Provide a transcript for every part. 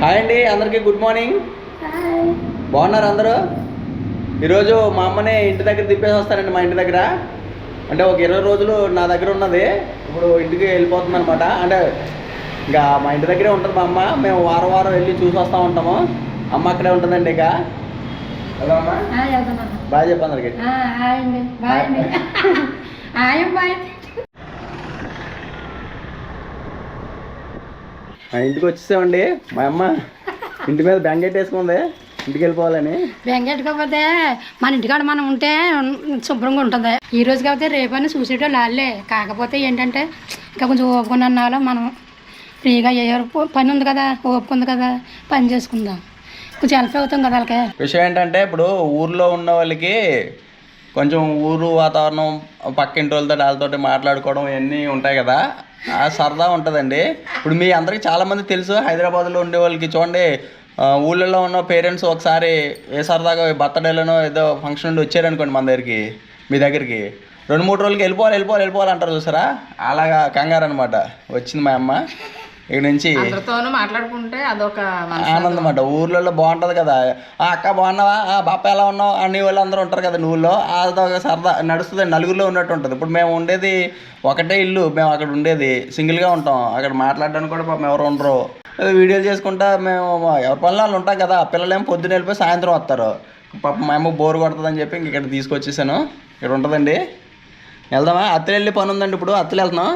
Hi అండి అందరికీ good morning. బాగున్నారు అందరూ? ఈరోజు మా అమ్మని ఇంటి దగ్గర తిప్పేసి వస్తానండి మా ఇంటి దగ్గర. అంటే ఒక ఇరవై రోజులు నా దగ్గర ఉన్నది. ఇప్పుడు ఇంటికి వెళ్ళిపోతుంది అనమాట అంటే ఇంకా మా ఇంటి దగ్గరే ఉంటుంది మా అమ్మ. మేము వారం వారం వెళ్ళి చూసి వస్తూ ఉంటాము. అమ్మ అక్కడే ఉంటుందండి ఇక. బాగా చెప్పు అందరికి మా ఇంటికి వచ్చేసామండి. మా అమ్మ ఇంటి మీద బెంగెట్ వేసుకుంది. ఇంటికి వెళ్ళిపోవాలని. వెంకటకపోతే మన ఇంటికాడ మనం ఉంటే శుభ్రంగా ఉంటుంది. ఈ రోజు కాకపోతే రేపని చూసేటోళ్ళు వాళ్ళే. కాకపోతే ఏంటంటే ఇంకా కొంచెం ఓపుకున్న అన్నాలో మనం ఫ్రీగా ఏ పని ఉంది కదా ఓపిక ఉంది కదా పని చేసుకుందాం. కొంచెం హెల్ప్ అవుతాం కదా వాళ్ళకి. విషయం ఏంటంటే ఇప్పుడు ఊర్లో ఉన్న వాళ్ళకి కొంచెం ఊరు వాతావరణం పక్కింటి వాళ్ళతో వాళ్ళతో మాట్లాడుకోవడం ఇవన్నీ ఉంటాయి కదా. సరదా ఉంటుందండి. ఇప్పుడు మీ అందరికి చాలామంది తెలుసు హైదరాబాద్లో ఉండే వాళ్ళకి చూడండి ఊళ్ళల్లో ఉన్న పేరెంట్స్ ఒకసారి ఏ సరదాగా బర్త్డేలోనో ఏదో ఫంక్షన్ నుండి వచ్చారనుకోండి మన దగ్గరికి మీ దగ్గరికి. రెండు మూడు రోజులకి వెళ్ళిపోవాలి వెళ్ళిపోవాలి వెళ్ళిపోవాలి అంటారు చూసారా? అలాగా కంగారు అనమాట వచ్చింది మా అమ్మ. ఇక నుంచి అందరితోనూ మాట్లాడుకుంటే అదొక ఆనందం అన్నమాట ఊర్లలో బాగుంటుంది కదా. ఆ అక్క బాగున్నావా? ఆ బాప ఎలా ఉన్నావు? అన్ని వాళ్ళు అందరూ ఉంటారు కదా ఊళ్ళో. అదొక సరదా నడుస్తుంది నలుగురిలో ఉన్నట్టు ఉంటుంది. ఇప్పుడు మేము ఉండేది ఒకటే ఇల్లు. మేము అక్కడ ఉండేది సింగిల్గా ఉంటాం. అక్కడ మాట్లాడడానికి కూడా పాపం ఎవరు ఉండరు. వీడియోలు చేసుకుంటా మేము ఎవరి పనులు వాళ్ళు ఉంటాం కదా. ఆ పిల్లలు ఏమో పొద్దున్న వెళ్ళిపోయి సాయంత్రం వస్తారు. పాపం మా అమ్మ బోర్ కొడుతుందని చెప్పి ఇంక ఇక్కడ తీసుకొచ్చేసాను. ఇక్కడ ఉంటుందండి. వెళ్దామా? అత్తలు వెళ్ళి పని ఉందండి ఇప్పుడు. అత్తలు వెళ్తున్నాం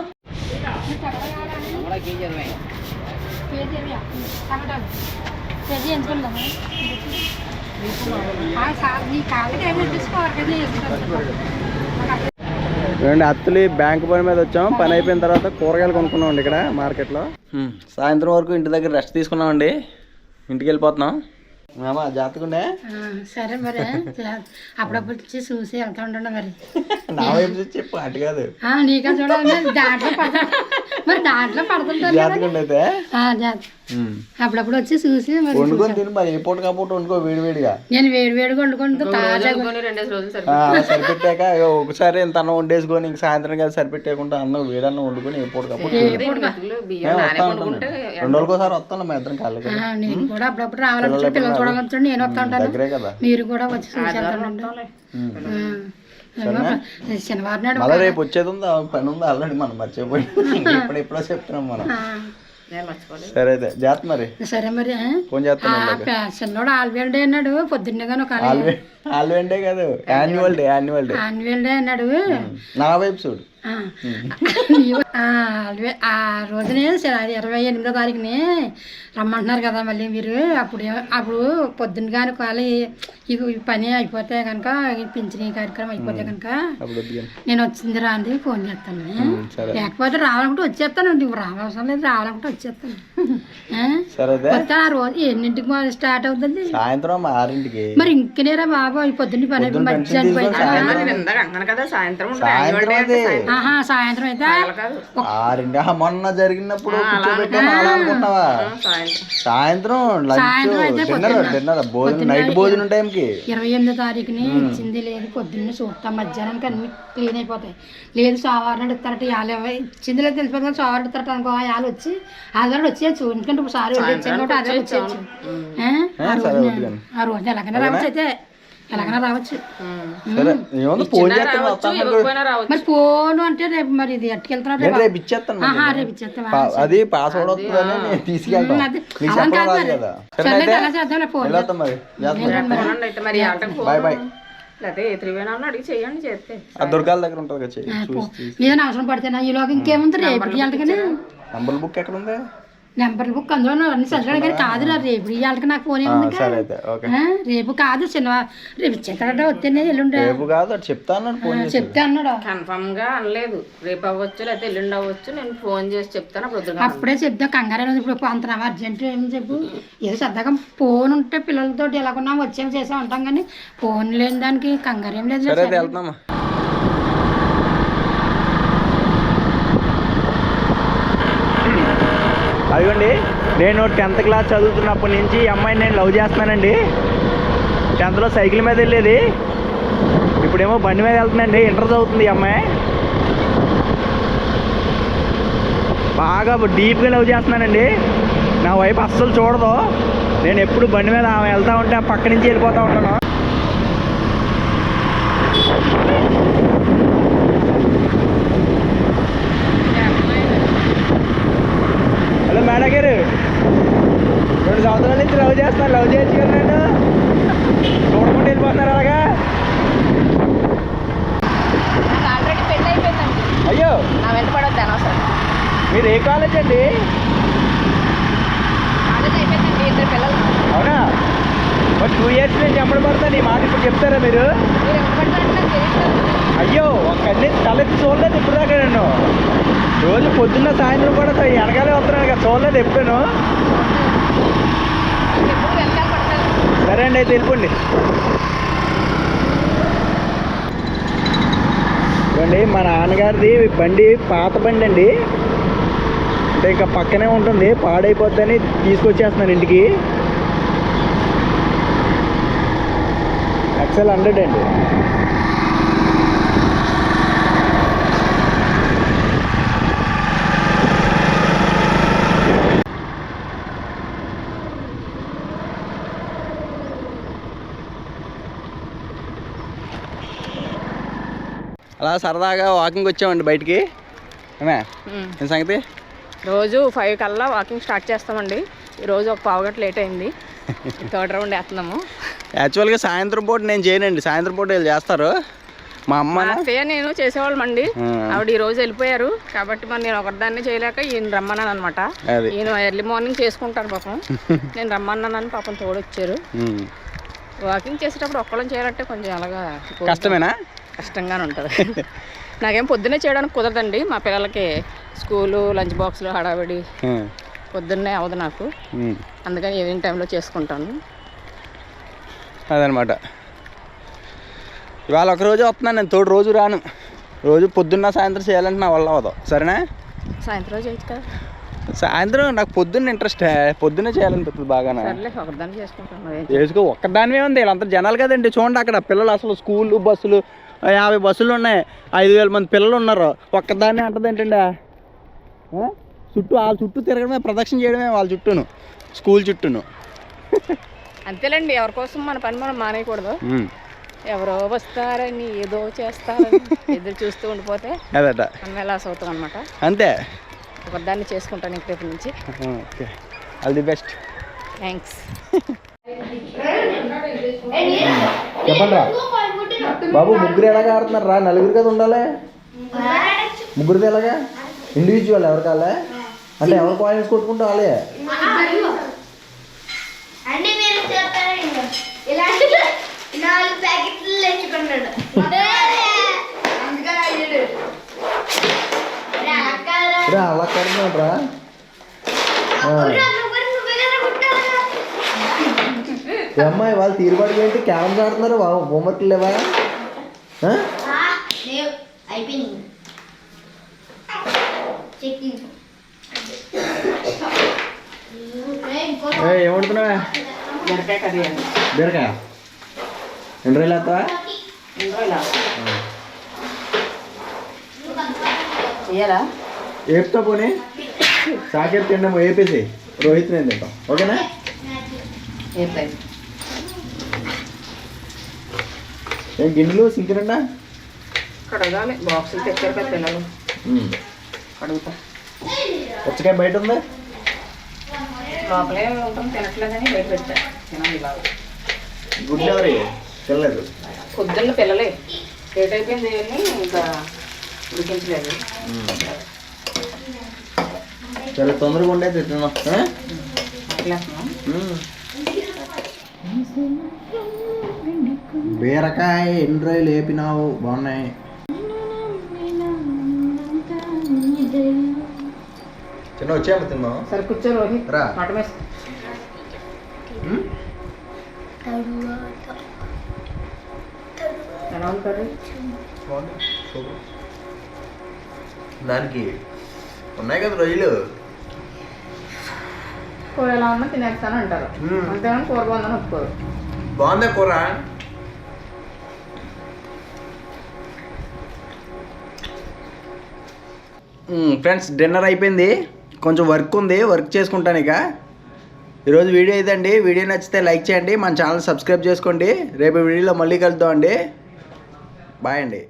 కేజీ ఎంచుకుందామా బ్యాంక్ పని మీద వచ్చాం పని అయిపోయిన తర్వాత కూరగాయలు కొనుక్కున్నాం అండి ఇక్కడ మార్కెట్లో. సాయంత్రం వరకు ఇంటి దగ్గర రెస్ట్ తీసుకున్నామండి. ఇంటికి వెళ్ళిపోతున్నాం. మామ జాతకుండే ఆ, సరే మరి అప్పుడప్పుడు చూసి వెళ్తా ఉండండి మరి. నా వైపు చెప్పు అటు కాదు. నీకా చూడాలి దాంట్లో పడతా మరి దాంట్లో పడుతుంటారు కదా. జాతకుండే అయితే ఆ, జాగ్రత్త. అప్పుడప్పుడు వచ్చి చూసి వండుకొని తిని మరి ఏ పూట కాపూట వండుకో వేడి వేడిగా. నేను వేడి వేడిగా వండుకుంటూ తాజాగా సరిపెట్టాక ఒకసారి ఇంత అన్నం వండేసుకొని ఇంక సాయంత్రం కదా సరిపెట్టేయకుండా అన్నం వేడన్నం వండుకొని ఏ పూట పడుకుంటే రెండు రోజులకి ఒకసారి వస్తాను మా ఇద్దరం కాళ్ళకి ఆ, నేను కూడా అప్పుడప్పుడు రావాలంటే పిల్లలు చూడాలంటే నేను వస్తా ఉంటాను. దగ్గరే కదా. మీరు కూడా వచ్చి చూసి శనివారం నాడు మళ్ళీ రేపు వచ్చేది ఉందా? పని ఉందా? ఆల్రెడీ మనం మర్చిపోయి ఇప్పుడు ఎప్పుడో చెప్తున్నాం మనం. సరే అయితే జాత్ మరి. సరే మరి? ఫోన్ చేస్తాను చిన్నోడు ఆల్వేల్ డే అన్నాడు పొద్దున్నే కానీ ఒక ఆల్వే ఆల్వే డే కాదు annual day annual day. Annual day అన్నాడు. నా వైపు చూడు. ఆ, రోజునే ఇరవై ఎనిమిదో తారీఖుని రమ్మంటున్నారు కదా మళ్ళీ మీరు. అప్పుడు అప్పుడు పొద్దున్న కానీ ఇక ఈ పని అయిపోతే కనుక పింఛనీ కార్యక్రమం అయిపోతే కనుక. నేను వచ్చింది రా అని ఫోన్ చేస్తాను. లేకపోతే రావాలనుకుంటే వచ్చేస్తాను. నువ్వు రావాల్సిన లేదు రావాలనుకుంటే వచ్చేస్తాను. వస్తే ఆ రోజు ఎన్నింటికి మొదలు స్టార్ట్ అవుతుంది? సాయంత్రం ఆరింటికి. మరి ఇంకనేరా బాబా పొద్దున్న పని మధ్యాహ్నం పోయి నేను ఇందాక అంటున్నాను కదా సాయంత్రం ఉంటుంది. సాయంత్రం అది. ఆహా సాయంత్రం అయితే ఆరింటి మొన్న జరిగినప్పుడు అనుకుంటున్నావా? సాయంత్రం. డిన్నర్ డిన్నర్ భోజనం నైట్ భోజనం టైంకి. ఇరవై ఎనిమిదో తారీఖుని ఇచ్చింది లేదు పొద్దున్నే చూస్తాం మధ్యాహ్నానికి అన్ని క్లీన్ అయిపోతాయి. లేదు సోమవారం ఇస్తారట వాళ్ళు ఇచ్చింది లేదు తెలిసిపోతుంది సోమవారం ఇస్తారట అనుకో వాళ్ళు వచ్చి ఆదివారం వచ్చేయచ్చు ఎందుకంటే ఇప్పుడు సారి అదే వచ్చేయచ్చు. ఆ? ఆ రోజున ఆ రోజున ఎలాగైనా రావచ్చు అయితే ఎలాగైనా రావచ్చు. మరి ఫోన్ అంటే రేపు మరి ఇది ఎట్టుకెళ్తున్నారు? నేను రేపు ఇచ్చేస్తాను అది పాస్వర్డ్ వస్తుందని అలా కాదు మరి. అలా ఫోన్ బాయ్ బాయ్ దుర్గాల దగ్గర ఉంటుంది ఏదైనా అవసరం పడితే నా ఈలోగా ఇంకేముంది? రేపు ఇవ్వాలి నంబర్ బుక్ ఎక్కడ ఉంది? నెంబర్ బుక్ అందులో అన్ని చదివాడు కానీ కాదురా రేపు. ఇవాళకి నాకు ఫోన్ ఏముంది సరే అయితే ఓకే. ఆ, రేపు కాదు శనివారం రేపు ఇచ్చేస్తాడట వస్తేనే ఎల్లుండే. రేపు కాదు అటు చెప్తాను ఫోన్ చేసి చెప్తే అన్నాడు? కన్ఫర్మ్గా అనలేదు. రేపు అవ్వచ్చు లేకపోతే ఎల్లుండి అవ్వచ్చు నేను ఫోన్ చేసి చెప్తాను అప్పుడు అప్పుడే చెప్తా కంగారు ఇప్పుడు అంత అర్జెంట్ ఏం చెప్పు? ఏదో సరదాగా ఫోన్ ఉంటే పిల్లలతో ఎలాగున్నా వచ్చేవి చేసా ఉంటాం కానీ ఫోన్ లేని దానికి కంగారు ఏం లేదు సరే అయితే వెళ్తున్నామా అదిగోండి నేను టెన్త్ క్లాస్ చదువుతున్నప్పటి నుంచి ఈ అమ్మాయిని నేను లవ్ చేస్తున్నానండి. టెన్త్లో సైకిల్ మీద వెళ్ళేది. ఇప్పుడేమో బండి మీద వెళ్తుందండి ఇంటర్ చదువుతుంది ఈ అమ్మాయి. బాగా డీప్గా లవ్ చేస్తున్నానండి. నా వైపు అస్సలు చూడదు. నేను ఎప్పుడు బండి మీద ఆమె వెళ్తా ఉంటే ఆ పక్క నుంచి వెళ్ళిపోతా ఉంటాను హలో మేడం గారు రెండు సంవత్సరాల నుంచి లవ్ చేస్తున్నారు లవ్ చేయొచ్చు కదా నన్ను చూడకుండా వెళ్ళిపోతున్నారు అలాగా ఆల్రెడీ పెళ్ళి అయిపోయిందండి అయ్యో నా వెంట పడొద్దు అనవసరం మీరు ఏ కాలేజ్ అండి? అవునా? మరి టూ ఇయర్స్ నుంచి చెప్పడం పడుతుంది? ఈ మాట ఇప్పుడు చెప్తారా మీరు? అయ్యో ఒక్కడిని తలెత్తి చూడలేదు ఇప్పుడు దాకా నేను రోజు పొద్దున్న సాయంత్రం కూడా వెనకాలే వస్తున్నాను కదా చూడలేదు ఎప్పుడూ సరే అండి అయితే వెళ్ళిపోండి. చూడండి మా నాన్నగారిది బండి పాత బండి అండి. అంటే ఇంకా పక్కనే ఉంటుంది పాడైపోద్దని తీసుకొచ్చేస్తున్నాను ఇంటికి. ఎక్సెల్ హండ్రెడ్ అండి. అలా సరదాగా వాకింగ్ వచ్చామండి బయటికి. ఏమే? సంగతి? రోజు ఫైవ్ కల్లా వాకింగ్ స్టార్ట్ చేస్తామండి. ఈరోజు ఒక పావుగంట లేట్ అయింది. థర్డ్ రౌండ్ వేస్తున్నాము. యాక్చువల్గా సాయంత్రం పూట నేను చేయనండి. సాయంత్రం పూట వీళ్ళు చేస్తారు. మా అమ్మ అత్తయ్య నేను చేసేవాళ్ళమండి ఆ. ఆవిడ ఈ రోజు వెళ్ళిపోయారు. కాబట్టి మరి నేను ఒకదాన్ని చేయలేక ఈయన రమ్మన్నాను అనమాట ఈయన ఎర్లీ మార్నింగ్ చేసుకుంటారు పాపం. నేను రమ్మన్నానని పాపం తోడొచ్చారు. వాకింగ్ చేసేటప్పుడు ఒక్కళ్ళం చేయాలంటే కొంచెం అలాగా కష్టమేనా? కష్టంగానే ఉంటుంది. నాకేం పొద్దున్నే చేయడానికి కుదరదండి. మా పిల్లలకి స్కూలు లంచ్ బాక్స్లు హడావిడి. పొద్దున్నే అవ్వదు నాకు. అందుకని ఈవినింగ్ టైంలో చేసుకుంటాను. అదనమాట. ఇవాళ ఒక రోజు వస్తున్నాను. నేను తోడు రోజు రాను. రోజు పొద్దున్న సాయంత్రం చేయాలంటే నా వల్ల అవ్వదు. సరేనా? సాయంత్రం చేయొచ్చు కదా. సాయంత్రం నాకు పొద్దున్న ఇంట్రెస్ట్ పొద్దున్నే చేయాలనిపిస్తుంది ఏం చేసుకో ఒక్కదానివే ఉంది. వీళ్ళంతా జనాలు కదండి. చూడండి అక్కడ పిల్లలు అసలు స్కూళ్ళు బస్సులు యాభై బస్సులు ఉన్నాయి. ఐదు వేల మంది పిల్లలు ఉన్నారు. ఒక్కదాన్నే అంటది ఏంటండి? చుట్టూ వాళ్ళ చుట్టూ తిరగడమే ప్రదక్షిణ చేయడమే వాళ్ళ చుట్టూను. స్కూల్ చుట్టూను. అంతేలేండి ఎవరి కోసం మన పని మనం మానేయకూడదు. ఎవరో వస్తారని ఏదో చేస్తారని ఎదురు చూస్తూ ఉండిపోతే అదట. మనం ఎలా అవుతాం అనమాట అంతే. ఒకదాన్ని చేసుకుంటాను ఇంక రేపు నుంచి. Okay. All the best. Thanks. చెప్పండి బాబు ముగ్గురు ఎలాగా ఆడుతున్నారు? రా నలుగురు కదా ఉండాలి. ముగ్గురిది ఎలాగా? ఇండివిజువల్ ఎవరు కాలే అంటే ఎవరు కాయిన్స్ కొట్టుకుంటే వాళ్ళే అంటే మీరు చేస్తారా ఇంకా? ఇలాంటి నాలుగు ప్యాకెట్లు తెచ్చుకున్నాడు అందుకని అయ్యాడు రా, అక్కరా. రా అలా కడుతున్నాడు రా అమ్మాయి వాళ్ళు తీరుబాటు ఏంటి క్యారమ్స్ ఆడుతున్నారు హోంవర్క్ లేవా ఆ? ఆ, లేవు. అయిపోయింది చెక్కింగ్ ఏ, ఏం వండుతున్నావా బీరకాయ ఎన్ని రోజులు చెయ్యాలా ఏపుతా పోనీ? సాకేత్ తిండం వేపేసి రోహిత్ నేను తింటాం. ఓకేనా? ఏం గిన్నెలు సింక్ నిండా కడగాలి బాక్సులు తెచ్చారు కదా పిల్లలు కడుగుతా. పుచ్చకాయ బయట ఉంది? లోపలే ఉంటుంది తినట్లేదని బయట పెట్టా. తినాలి ఇలాగ గుడ్లు ఎవరి? తినలేదు. పొద్దున్న పిల్లలే. లేట్ అయిపోయింది అని ఇంకా ఉడికించలేదు. చాలా తొందరగా ఉండేది మ్మ్. బీరకాయ ఎన్ని రోజులు వేపినావు? బాగున్నాయి. చిన్న వచ్చాము తిందాం సరే కూర్చో రోహిత్ రా. దానికి ఉన్నాయి కదా రొయ్యలు? కూర ఎలా ఉన్నా తినేస్తాను అంటారు. అంతేగాని కూర బాగుందని ఒప్పుకోరు. బాగుందా కూర? ఫ్రెండ్స్ డిన్నర్ అయిపోయింది. కొంచెం వర్క్ ఉంది వర్క్ చేసుకుంటాను ఇక. ఈరోజు వీడియో ఇదండి. వీడియో నచ్చితే లైక్ చేయండి. మన ఛానల్ సబ్స్క్రైబ్ చేసుకోండి. రేపు వీడియోలో మళ్ళీ కలుద్దాం అండి బాయ్ అండి.